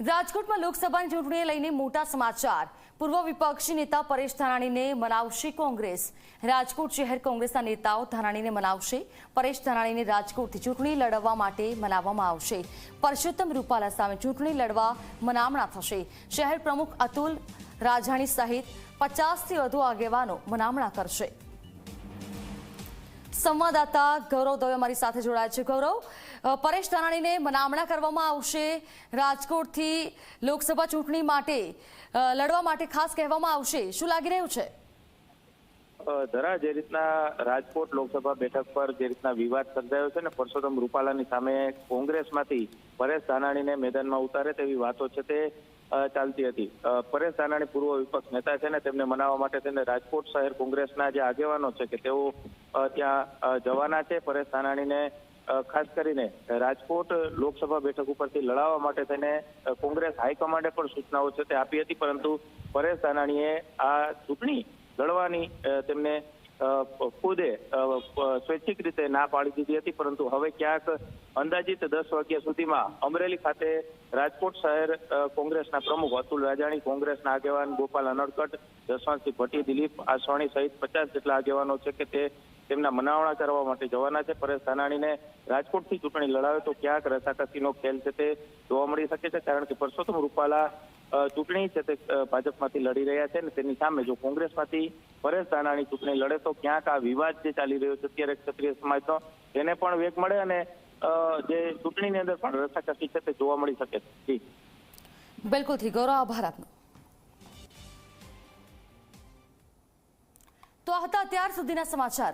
રાજકોટમાં લોકસભાની ચૂંટણીને લઈને મોટા સમાચાર. પૂર્વ વિપક્ષી નેતા પરેશ ધાનાણીને મનાવશે કોંગ્રેસ. રાજકોટ શહેર કોંગ્રેસના નેતાઓ ધાનાણીને મનાવશે. પરેશ ધાનાણીને રાજકોટથી ચૂંટણી લડવા માટે મનાવવામાં આવશે. પરસોત્તમ રૂપાલા સામે ચૂંટણી લડવા મનામણા થશે. શહેર પ્રમુખ અતુલ રાજાણી સહિત પચાસથી વધુ આગેવાનો મનામણા કરશે. સંવાદદાતા ગૌરવ દવે અમારી સાથે જોડાયા છે. ગૌરવ પરેશ ધાનાણીને મનામણા કરવામાં આવશે. રાજકોટથી લોકસભા ચૂંટણી માટે લડવા માટે ખાસ કહેવામાં આવશે. શું લાગી રહ્યું છે? ધરા જે રીતના રાજકોટ લોકસભા બેઠક પર જે રીતના વિવાદ સર્જાયો છે ને પરસોત્તમ રૂપાલાની સામે કોંગ્રેસમાંથી પરેશ ધાનાણીને મેદાનમાં ઉતારે તેવી વાતો છે તે ચાલતી હતી. પરેશ ધાનાણી પૂર્વ વિપક્ષ નેતા છે ને તેમને મનાવવા માટે તેને રાજકોટ શહેર કોંગ્રેસના જે આગેવાનો છે કે તેઓ ત્યાં જવાના છે. પરેશ ધાનાણીને ખાસ કરીને રાજકોટ લોકસભા બેઠક ઉપરથી લડાવવા માટે તેને કોંગ્રેસ હાઈકમાન્ડે પણ સૂચનાઓ છે તે આપી હતી. પરંતુ પરેશ ધાનાણીએ આ ચૂંટણી લડવાની તેમને ખુદે સ્વૈચ્છિક રીતે ના પાડી દીધી હતી, પરંતુ હવે ક્યાંક અંદાજિત દસ વાગ્યા સુધીમાં અમરેલી ખાતે રાજકોટ શહેર કોંગ્રેસના પ્રમુખ અતુલ રાજાણી, કોંગ્રેસના આગેવાન ગોપાલ અનડકટ જસવંતસિંહ ભટ્ટી દિલીપ આસવાણી સહિત પચાસ જેટલા આગેવાનો છે કે તે તેમના મનાવણા કરવા માટે જવાના છે. પરેશ ધાનાણીને રાજકોટથી ચૂંટણી લડાવે તો ક્યાંક રસાકસીનો ખેલ છે તે જોવા મળી શકે છે. કારણ કે પરસોત્તમ રૂપાલા ચૂંટણી છે તે ભાજપમાંથી લડી રહ્યા છે અને તેની સામે જો કોંગ્રેસમાંથી પરેશ ધાનાણી ચૂંટણી લડે તો ક્યાંક આ વિવાદ જે ચાલી રહ્યો છે અત્યારે ક્ષત્રિય સમાજનો તેને પણ વેગ મળે અને જે ચૂંટણીની અંદર પણ રસાકસી છે તે જોવા મળી શકે છે. જી. બિલકુલથી ગૌરવ, આભાર આપનો. તો હતા અત્યાર સુધીના સમાચાર.